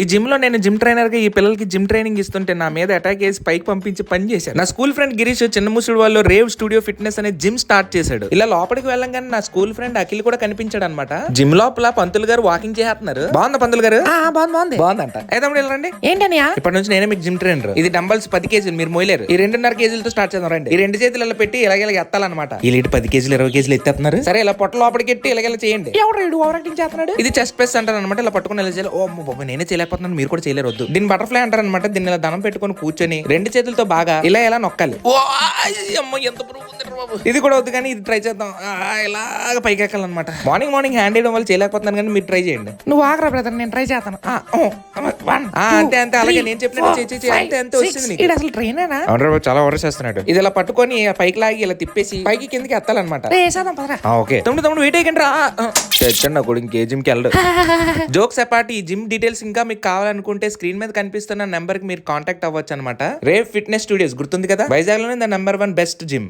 ఈ జిమ్లో నేను జిమ్ ట్రైనర్గా ఈ పిల్లలకి జిమ్ ట్రైనింగ్ ఇస్తుంటే నా మీద అటాక్ చేసి పైకి పంపించి పని చేశారు నా స్కూల్ ఫ్రెండ్ గిరీష్ చిన్న ముసుడు వాళ్ళు రేవ్ స్టూడియో ఫిట్నెస్ అనే జిమ్ స్టార్ట్ చేశాడు. ఇలా లోపలికి వెళ్ళంగానే నా స్కూల్ ఫ్రెండ్ అఖిల్ కూడా కనిపించాడు అనమాట జిమ్ లోపల పంతులు గారు వాకింగ్ చేస్తున్నారు. బాగుందా పంతులు గారు? బాగుంది బాగుంది. బాగుందంట. అయితే వెళ్ళండి ఏంటనియా ఇప్పటి నుంచి నేనే మీకు జిమ్ ట్రైనర్ ఇది డంబల్స్ పది కేజీలు మీరు మోయలేరు ఈ రెండున్నర కేజీలతో స్టార్ట్ చేద్దాం రండి. ఈ రెండు చేతులు ఇలా పెట్టి ఇలాగ ఇలా ఎత్తాలన్నమాట. వీళ్ళు పది కేజీలు ఇరవై కేజీలు ఎత్తేస్తున్నారు. సరే ఇలా పొట్ట లోపలికి ఎట్టి ఇలాగ ఇలా చేయండి. ఎవడు రీడు ఓవర్ యాక్టింగ్ చేస్తున్నాడు ఇది చెస్ట్ ప్రెస్ అంటారు అనమాట ఇలా పట్టుకుని ఇలా చేయాలి. ఓ బాబు నేనే చేయలేకపోతున్నాను మీరు కూడా చేయలేరు వద్దు దీన్ని బటర్ఫ్లై అంటారు అనమాట దీన్ని ఇలా దండం పెట్టుకొని కూర్చొని రెండు చేతులతో బాగా ఇలా ఇలా నొక్కాలి. ఓ ఆయ్ అమ్మ ఎంత బరువు ఉంది రా బాబు. ఇది కూడా వద్దు కానీ ఇది ట్రై చేద్దాం. ఆ, ఇలాగ పైకి ఎక్కాలన్నమాట. మార్నింగ్ మార్నింగ్ హ్యాండ్ వేయడం వల్ల చేయలేకపోతున్నాను కానీ మీరు ట్రై చేయండి. నువ్వు ఆగరా బ్రదర్ నేను ట్రై చేస్తాను. ఆ, ఓ, వన్, ఆ, టూ, అంతే, అంతే, అలాగే నేను చెప్పినట్టు అంతే, అంతే. ఈడు అసలు ట్రైనేనా అవును చాలా వరస్ చేస్తున్నాడు. ఇది ఇలా పట్టుకొని పైకి లాగి ఇలా తిప్పేసి పైకి కిందకి ఎత్తాలన్నమాట. ఓకే. తమ్ముడు తమ్ముడు వెయిట్ అయ్యండి రా తెచ్చండి నా కొడుకు ఇంకే జిమ్కి వెళ్ళడు. జోక్స్ అపార్ట్ ఈ జిమ్ డీటెయిల్స్ ఇంకా మీకు కావాలనుకుంటే స్క్రీన్ మీద కనిపిస్తున్న నెంబర్కి మీరు కాంటాక్ట్ అవ్వచ్చు అనమాట రేవ్ ఫిట్నెస్ స్టూడియోస్ గుర్తుంది కదా? వైజాగ్లోనే the number one best gym